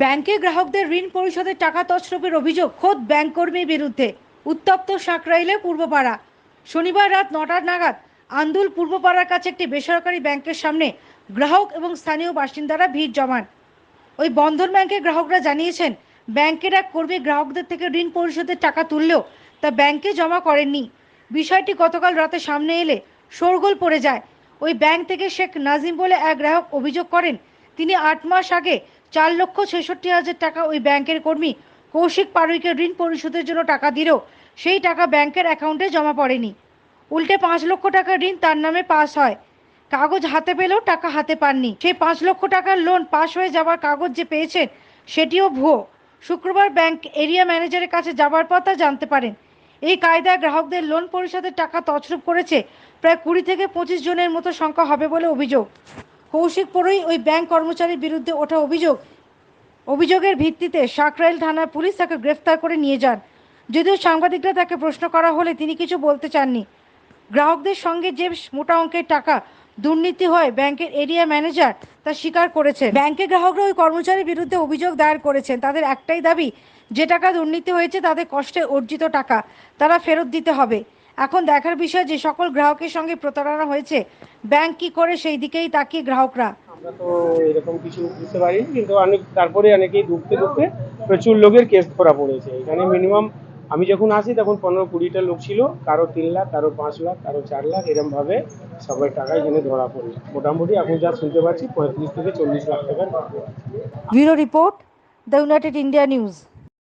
ব্যাংকে গ্রাহকদের ঋণ পরিশোধের টাকা তছরূপের অভিযোগ, খোদ ব্যাংক কর্মীর বিরুদ্ধে। উত্তপ্ত সাঁকরাইলে পূর্বপাড়া। শনিবার রাত নটার নাগাদ আন্দুল পূর্বপাড়ার কাছে একটি বেসরকারি ব্যাংকের সামনে গ্রাহক এবং স্থানীয় বাসিন্দারা ভিড় জমান। ওই বন্ধন ব্যাংকের গ্রাহকরা জানিয়েছেন, ব্যাংকের এক কর্মী গ্রাহকদের থেকে ঋণ পরিশোধের টাকা তুললেও তা ব্যাংকে জমা করেননি। বিষয়টি গতকাল রাতে সামনে এলে শোরগোল পড়ে যায়। ওই ব্যাংক থেকে শেখ নাজিম বলে এক গ্রাহক অভিযোগ করেন, তিনি আট মাস আগে চার লক্ষ ছেষট্টি হাজার টাকা ওই ব্যাংকের কর্মী কৌশিক পারুইকে ঋণ পরিশোধের জন্য টাকা দিলেও সেই টাকা ব্যাংকের অ্যাকাউন্টে জমা পড়েনি। উল্টে পাঁচ লক্ষ টাকা ঋণ তার নামে পাস হয়। কাগজ হাতে পেলেও টাকা হাতে পাননি। সেই পাঁচ লক্ষ টাকার লোন পাস হয়ে যাওয়ার কাগজ যে পেয়েছেন, সেটিও ভুয়ো। শুক্রবার ব্যাংক এরিয়া ম্যানেজারের কাছে যাবার পর তা জানতে পারেন। এই কায়দায় গ্রাহকদের লোন পরিশোধের টাকা তছরূপ করেছে প্রায় কুড়ি থেকে পঁচিশ জনের মতো সংখ্যা হবে বলে অভিযোগ। কৌশিক পড়ই ওই ব্যাংক কর্মচারীর বিরুদ্ধে ওঠা অভিযোগ। অভিযোগের ভিত্তিতে সাকরাইল থানার পুলিশ তাকে গ্রেফতার করে নিয়ে যান। যদিও সাংবাদিকরা তাকে প্রশ্ন করা হলে তিনি কিছু বলতে চাননি। গ্রাহকদের সঙ্গে যে মোটা অঙ্কের টাকা দুর্নীতি হয়, ব্যাংকের এরিয়া ম্যানেজার তা স্বীকার করেছে ব্যাংকের গ্রাহকরা ওই কর্মচারীর বিরুদ্ধে অভিযোগ দায়ের করেছেন। তাদের একটাই দাবি, যে টাকা দুর্নীতি হয়েছে তাদের কষ্টে অর্জিত টাকা, তারা ফেরত দিতে হবে। এখন দেখার বিষয় যে সকল গ্রাহকের সঙ্গে প্রতারণা হয়েছে ব্যাংক কি করে সেই দিকেই তাকিয়ে গ্রাহকরা? আমরা তো এরকম কিছু বুঝতে পারি কিন্তু অনেক তারপরে অনেকেই ঢুকতে ঢুকতে প্রচুর লোকের কেস ধরা পড়েছে। এখানে মিনিমাম আমি যখন আসি তখন পনেরো কুড়িটা লোক ছিল কারও তিন লাখ কারও পাঁচ লাখ কারও চার লাখ এরম ভাবে সবাই টাকা এখানে ধরা পড়ে। মোটামুটি এখন যা শুনতে পাচ্ছি পঁয়ত্রিশ থেকে চল্লিশ লাখ টাকার bureau report the United India news.